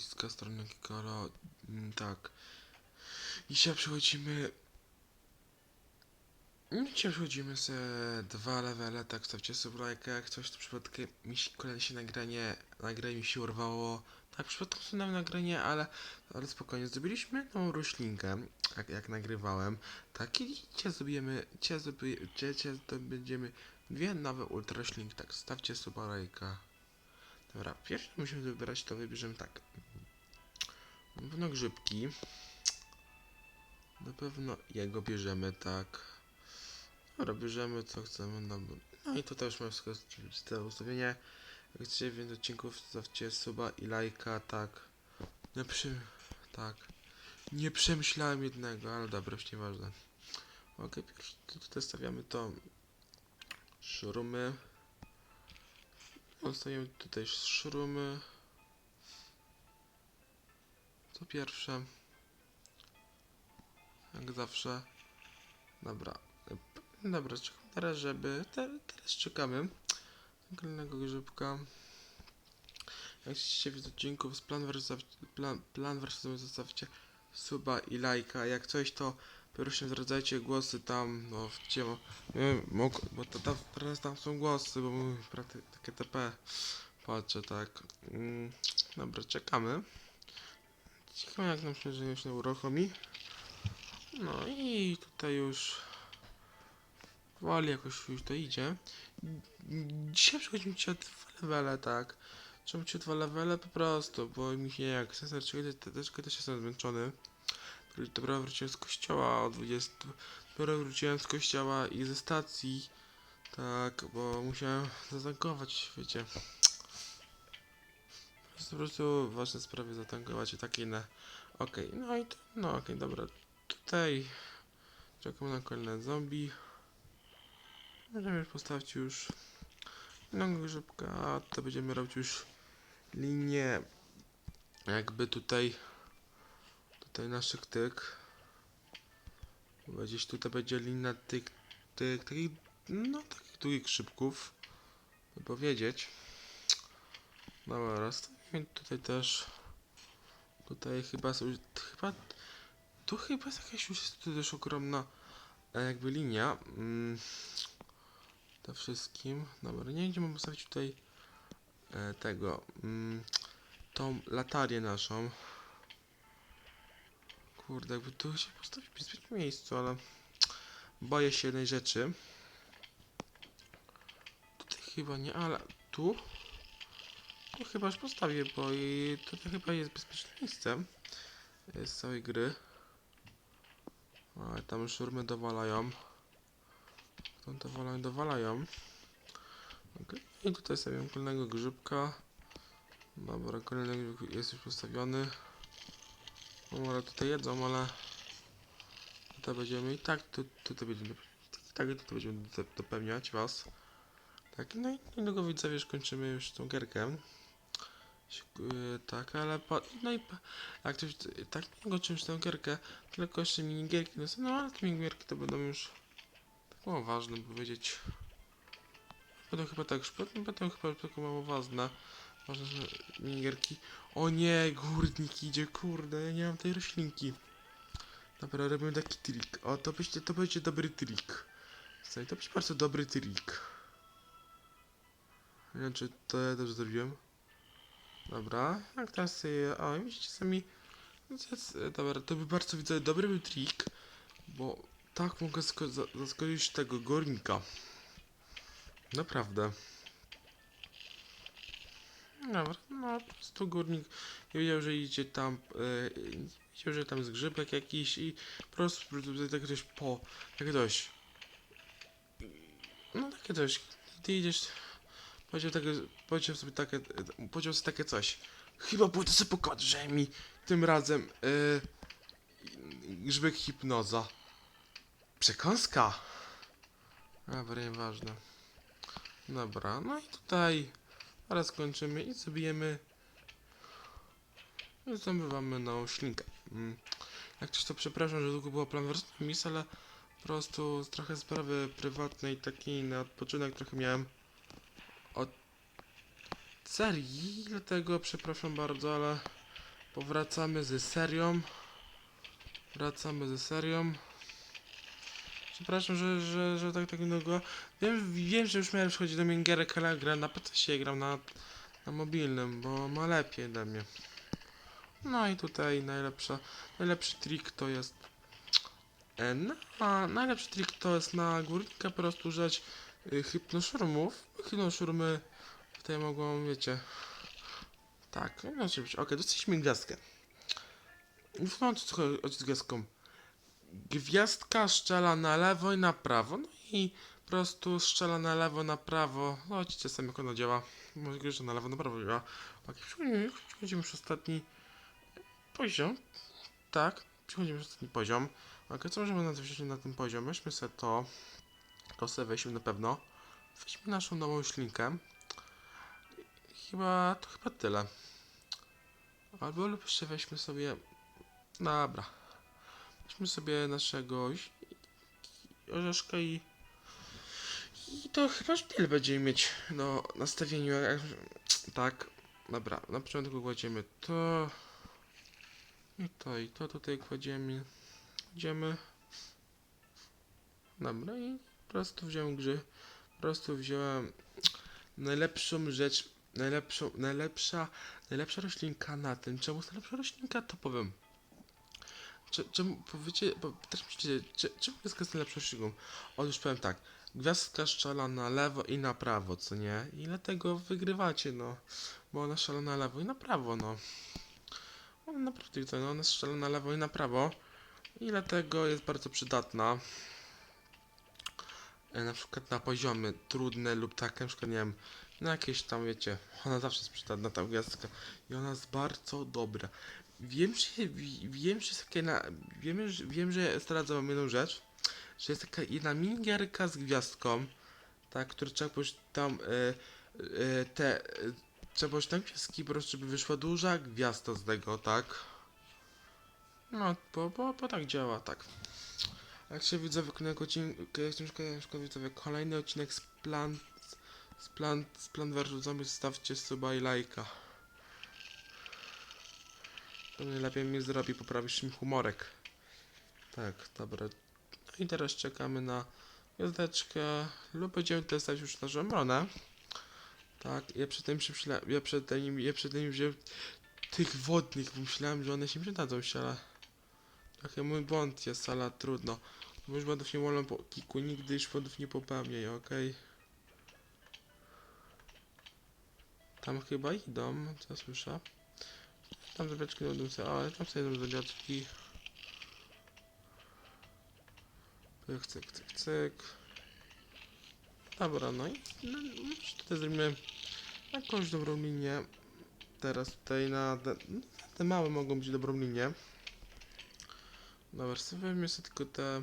ludziska strony Kikoro. Mm, Tak. Dzisiaj przechodzimy... Mm, Dzisiaj przechodzimy se dwa levele, tak stawcie sobie lajkę, jak coś to przypadkiem mi się kolejne się nagranie, nagranie mi się urwało. Tak, przypadkiem sobie nagranie, ale, ale spokojnie, zrobiliśmy tą roślinkę, jak, jak nagrywałem. Tak, i dzisiaj zrobimy, dzisiaj, zrobi, dzisiaj, dzisiaj to będziemy dwie nowe ultra roślinki, tak, stawcie sobie lajka. Dobra, pierwsze musimy wybrać, to wybierzemy tak. Na pewno grzybki. Na pewno jego bierzemy, tak. Dobra, bierzemy co chcemy. No, no i tutaj już mamy wszystko te ustawienia. Jak chcecie więcej odcinków, zostawcie suba i lajka, tak. Nie przy... tak. Nie przemyślałem jednego, ale dobra, już nieważne. Ok, pierwszy to tutaj stawiamy to szrumy. Zostawiamy tutaj szrumy. To pierwsze. Jak zawsze. Dobra. Dobra, czekam teraz, żeby... Te, teraz czekamy. Kolejnego grzybka. Jak chcecie widzieć odcinków z plan versus plan, plan versus zostawcie suba i lajka. Jak coś to proszę zwracajcie głosy tam, no gdzie mo- nie mog, bo to tam, teraz tam są głosy, bo mówię takie TP. Patrzę tak. Mm, dobra, czekamy. Ciekawe jak nam się że się uruchomi. No i tutaj już woli jakoś już to idzie. Dzisiaj przechodzimy ci o dwa levele, tak. Czemu ci o dwa levele? Po prostu, bo mi się jak serdecznie też, też jestem zmęczony. Dopiero wróciłem z kościoła o 20. Dopiero wróciłem z kościoła i ze stacji. Tak, bo musiałem zatankować, wiecie. Po prostu ważne sprawy zatankować i takie inne. Okej, no i to, no okej, dobra. Tutaj czekamy na kolejne zombie. Już postawić już innego grzybka, to będziemy robić już linię jakby tutaj tutaj naszych tyk. Gdzieś tutaj będzie linia tyk, tyk, takich, no takich długich szybków, by powiedzieć. Dobra, raz tutaj też, tutaj chyba są, chyba, tu chyba jest jakaś już jest też ogromna e, jakby linia. Mm, to wszystkim. Dobra, nie będziemy postawić tutaj e, tego, mm, tą latarię naszą. Kurde, jakby tu się postawić w miejscu, ale boję się jednej rzeczy. Tutaj chyba nie, ale tu? Tu chyba już postawię, bo i tutaj chyba jest bezpieczne miejsce e, z całej gry. Ale tam szurmy dowalają. Tam dowalają, dowalają. Okej. I tutaj stawiam kolejnego grzybka. Dobra, kolejny grzybek jest już postawiony. No, ale tutaj jedzą, ale tutaj będziemy i tak tu, tutaj będziemy tak i tutaj będziemy do- dopełniać was. Tak, no i niedługo widzowie już kończymy już tą gierkę. Yy, tak, ale po, no i po, jak ktoś tak niedługo czymś tę gierkę, tylko jeszcze minigierki, no, no ale te minigierki to będą już tak mało ważne powiedzieć. Będą chyba tak, będą, będą chyba tylko mało ważne. Ważne, że minigierki. O nie, górnik idzie, kurde, ja nie mam tej roślinki. Dobra, robimy taki trik. O, to będzie, to będzie dobry trik. Słuchaj, to będzie bardzo dobry trik. Nie wiem, czy to ja też zrobiłem. Dobra, jak teraz o, widzicie sami. Dobra, to by bardzo widzę dobry był trik, bo tak mogę sko- za- zaskoczyć tego górnika. Naprawdę. Dobra, no po prostu górnik nie wiedział, że idzie tam, e, wiedział, że tam jest grzybek jakiś i po prostu prostu tak po, takie coś. No takie coś, ty idziesz, powiedział, powiedział sobie takie, powiedział sobie takie coś. Chyba pójdę sobie po mi tym razem e, grzybek hipnoza. Przekąska. Dobra, nieważne. Dobra, no i tutaj Teraz kończymy i zabijemy. I zdobywamy nową ślinkę. Mm. Jak coś to przepraszam, że długo było plan wersji mis, ale po prostu trochę sprawy prywatne i taki na odpoczynek trochę miałem serii, dlatego przepraszam bardzo, ale Powracamy ze serią. Wracamy ze serią. Przepraszam, że, że, że tak tak długo. Wiem, wiem, że już miałem przychodzić do mnie ale gra na PC gram na, na mobilnym, bo ma lepiej dla mnie. No i tutaj najlepsza, najlepszy trik to jest e, na, najlepszy trik to jest na górnika po prostu używać y, hypnoszurmów. Hypnoszurmy tutaj mogą, wiecie, tak, no oczywiście, okej, dostaliśmy gwiazdkę. No to trochę z gwiazdką. Gwiazdka strzela na lewo i na prawo, no i po prostu strzela na lewo, na prawo. No sami jak ono działa. Może że na lewo, na prawo działa. Ok, przechodzimy, już ostatni poziom. Tak, przechodzimy już ostatni poziom. Ok, co możemy na wziąć na tym poziomie? Weźmy sobie to. To sobie weźmy na pewno. Weźmy naszą nową ślinkę. Chyba, to chyba tyle. Albo lub jeszcze weźmy sobie... Dobra. Weźmy sobie naszego orzeszka i... I to chyba już tyle będziemy mieć no nastawieniu. Tak. Dobra, na początku kładziemy to. I to, i to tutaj kładziemy. Kładziemy. Dobra, i po prostu wziąłem grzy. Po prostu wziąłem najlepszą rzecz, najlepszą, najlepsza, najlepsza roślinka na tym. Czemu jest najlepsza roślinka? To powiem. Cze- Czemu, powiecie, bo też myślicie, cze- czemu gwiazdka jest najlepszą roślinką? Otóż powiem tak, gwiazdka strzela na lewo i na prawo, co nie? I dlatego wygrywacie, no. Bo ona strzela na lewo i na prawo, no. Ona naprawdę, to, no, ona strzela na lewo i na prawo. I dlatego jest bardzo przydatna. E, Na przykład na poziomy trudne lub takie, na przykład nie wiem, na jakieś tam wiecie, ona zawsze jest przydatna ta gwiazdka i ona jest bardzo dobra. Wiem, że wi- wiem, że jest takie na, wiem, że, wiem, że zdradzę wam jedną rzecz, że jest taka jedna minigierka z gwiazdką, tak, która trzeba pójść tam e, e, te, e, trzeba pójść tam gwiazdki po prostu, żeby wyszła duża gwiazda z tego, tak. No, bo, bo, bo tak działa, tak. Jak się widzowie kolejnego odcinku, na przykład widzowie kolejny odcinek z plan, z plan, z plan zombie, zostawcie suba i lajka. To najlepiej mi zrobi, poprawisz mi humorek. Tak, dobra. No i teraz czekamy na gwiazdeczkę lub będziemy testować już naszą obronę. Tak, ja przed tym przymyślałem, ja przed tym, ja przed tym wziąłem tych wodnych, bo myślałem, że one się przydadzą się, ale Trochę mój błąd jest, ale trudno. Już błędów nie wolno po kiku, nigdy już błędów nie popełniaj, okej? Tam chyba idą, co słyszę. Tam zębiaczki na dół, ale tam sobie idą zębiaczki. Cyk, cyk, cyk, cyk. Dobra, no i no, może tutaj zrobimy jakąś dobrą linię. Teraz tutaj na te, te małe mogą być dobrą linię. Dobra, sobie sobie tylko te...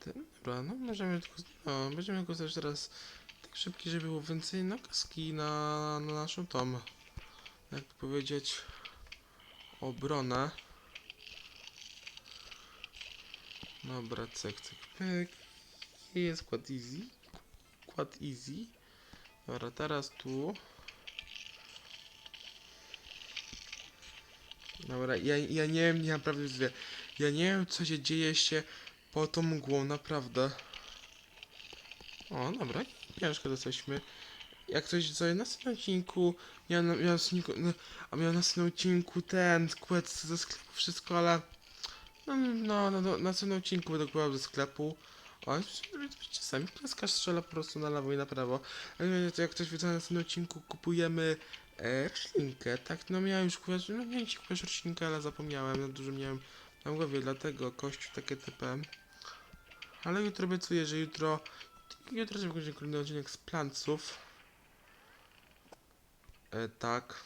te... Dobra, no możemy tylko... No, będziemy tylko teraz szybki, żeby było więcej nakaski na, na naszą tom. Jak to powiedzieć... Obronę. Dobra, cyk, cyk, pyk. Jest quad easy. Quad easy. Dobra, teraz tu. Dobra, ja, ja nie wiem, nie naprawdę zwie. Ja nie wiem, co się dzieje się po tą mgłą, naprawdę. O, dobra, pieniążkę dostaliśmy. Jak ktoś co na następnym odcinku, miał na, miał odcinku, no, a miał na następnym odcinku ten skład ze sklepu, wszystko, ale no, no, no, no na następnym odcinku będę kupował ze sklepu. O, czasami pieska strzela po prostu na lewo i na prawo. To jak ktoś to na następnym odcinku kupujemy e, roślinkę, tak? No miałem już kupować, no miałem ci kupować roślinkę, ale zapomniałem, na dużo miałem na głowie, dlatego kościół takie typem. Ale jutro obiecuję, że jutro, jutro będzie kolejny odcinek z planców. E, tak.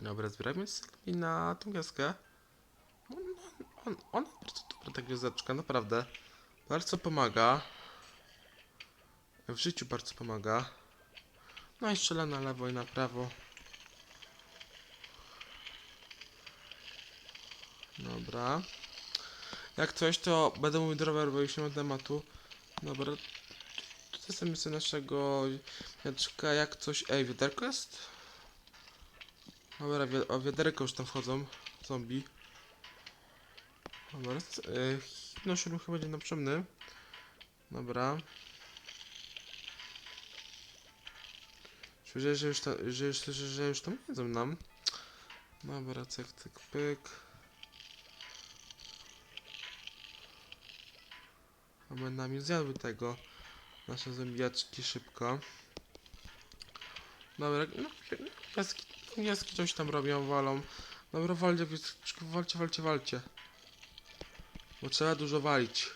Dobra, zbierajmy sobie na tą gwiazdkę. On, on, ona bardzo dobra ta gwiazdeczka, naprawdę. Bardzo pomaga. W życiu bardzo pomaga. No i strzela na lewo i na prawo. Dobra. Jak coś, to będę mówił drower, bo już nie ma tematu. Dobra. Tutaj sobie sobie naszego jaczka, jak coś... Ej, wiaderko jest? Dobra, wi o wiaderko już tam wchodzą. Zombie. Dobra, yy, no szurm chyba będzie naprzemny. Dobra. Czuję, że już, ta, że, już, że już tam jedzą nam. Dobra, cyk, cyk, pyk. Aby nami zjadły tego. Nasze zębiaczki szybko. Dobra, no, gwiazdki coś tam robią, walą. Dobra, walcie, walcie, walcie, walcie. Bo trzeba dużo walić.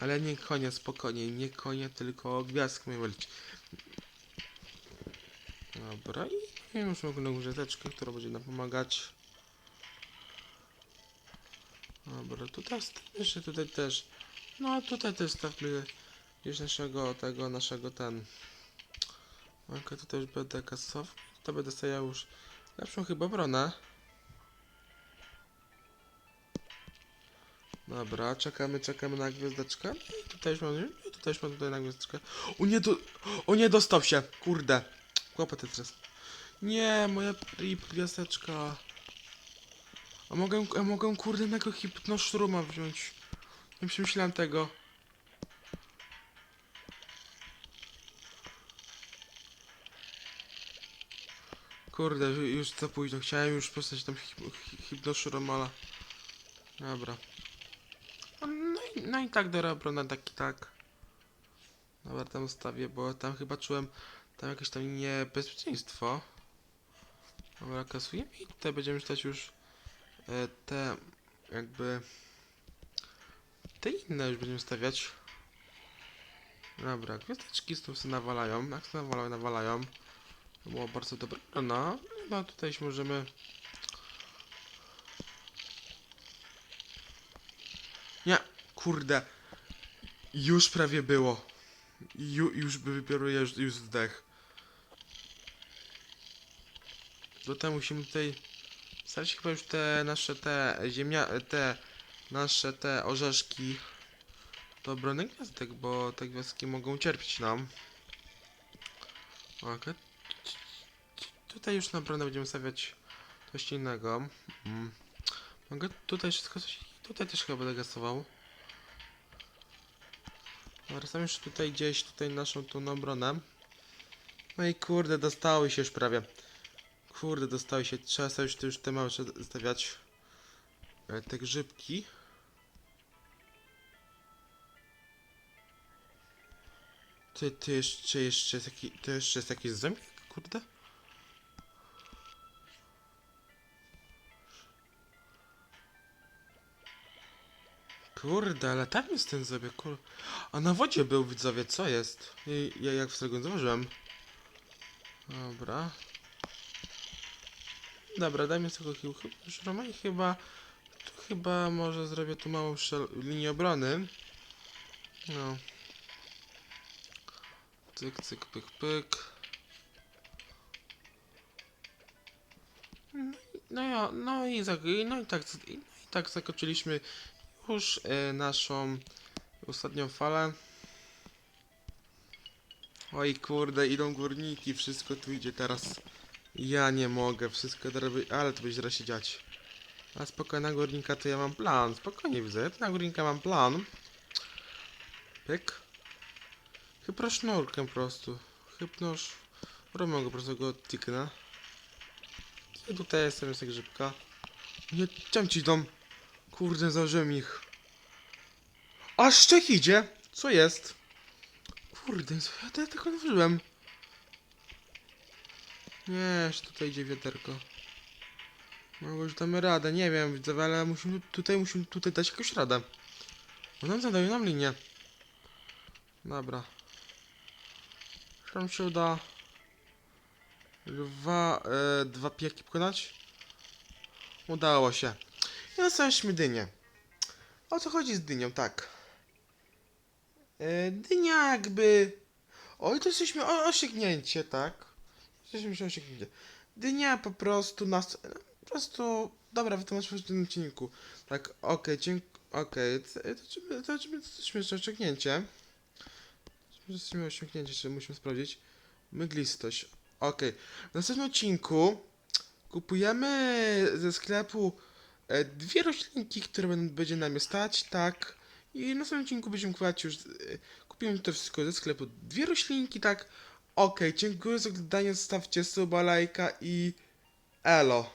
Ale nie konie, spokojnie, nie konie, tylko gwiazdki mają walić. Dobra, i już mamy gwiazdeczkę, która będzie nam pomagać. Dobra, tutaj jeszcze tutaj też. No, tutaj też stawmy gdzieś naszego, tego, naszego ten. Ok, tutaj już będę kasował. To będę stajał już lepszą chyba obronę. Dobra, czekamy, czekamy na gwiazdeczkę. I tutaj już mamy, i tutaj już mamy tutaj na gwiazdeczkę. O nie, do, o nie, dostał się, kurde. Kłopot teraz. Nie, moja rip gwiazdeczka. A mogę, a mogę kurde tego hipnoszruma wziąć. Nie przemyślałem tego. Kurde, ju- już za późno. Chciałem już postać tam hip, hi- hipnoszuromala. Dobra. No i, no i tak dobra obrona, tak i tak. Dobra, tam ustawię, bo tam chyba czułem tam jakieś tam niebezpieczeństwo. Dobra, kasujemy i tutaj będziemy czytać już e, te jakby te inne już będziemy stawiać. Dobra, gwiazdeczki znów sobie nawalają. Jak sobie nawalają, nawalają. To było bardzo dobre. No, no tutaj się możemy... Nie, kurde. Już prawie było. Ju, już by wypieruje, już, już. Do tego musimy tutaj... Starać się chyba już te nasze te ziemia... te nasze te orzeszki do obrony gwiazdek, bo te gwiazdki mogą cierpieć nam. Okej. Tutaj już na obronę będziemy stawiać coś innego. Mm. Mogę tutaj wszystko coś... Tutaj też chyba będę gasował. Dobra, sam już tutaj gdzieś tutaj naszą tą obronę. No i kurde, dostały się już prawie. Kurde, dostały się. Trzeba sobie już, już te małe stawiać. E, Te grzybki. Ty, ty jeszcze, jeszcze jest taki, to jeszcze jest jakiś zębik, kurde? Kurde, ale tam jest ten zębik, kur... A na wodzie był, widzowie, co jest? Ja jak w tego zauważyłem. Dobra. Dobra, dajmy sobie już Roman chyba, tu chyba może zrobię tu małą linię obrony. No. Cyk, cyk, pyk, pyk. No ja, no i, za, no i tak, no i tak zakończyliśmy już e, naszą ostatnią falę. Oj kurde, idą górniki, wszystko tu idzie teraz. Ja nie mogę, wszystko robię, ale to będzie zaraz się dziać. A spokojna górnika to ja mam plan, spokojnie widzę, na górnika mam plan. Pyk. Chyba sznurkiem po prostu. Hypnosz. Robię go po prostu go tiknę. I tutaj jestem, jest grzybka. Nie, czem ci dom? Kurde, założyłem ich. Aż szczek idzie! Co jest? Kurde, co ja te- tego nażyłem? Nie, jeszcze tutaj idzie wiaderko. Mogę już damy radę, nie wiem, widzę, ale musimy tutaj, musimy tutaj dać jakąś radę. Bo nam zadają nam linię. Dobra. Czy się uda dwa, e, dwa pieki pokonać? Udało się. I dostaliśmy dynię. O co chodzi z dynią? Tak. E, dynia jakby... Oj, to jesteśmy o, osiągnięcie, tak? Jesteśmy osiągnięcie. Dynia po prostu nas... Po prostu... Dobra, wytłumaczmy w tym odcinku. Tak, okej, dziękuję. Okej, to, to, to, to, to jesteśmy jeszcze osiągnięcie. Jesteśmy osiągnięcie, czy musimy sprawdzić. Mglistość. Okej. W następnym odcinku Kupujemy ze sklepu e, dwie roślinki, które będzie nam stać, tak. I na następnym odcinku będziemy kupować już. E, kupimy to wszystko ze sklepu. Dwie roślinki, tak. Okej, dziękuję za oglądanie. Zostawcie suba, lajka i elo.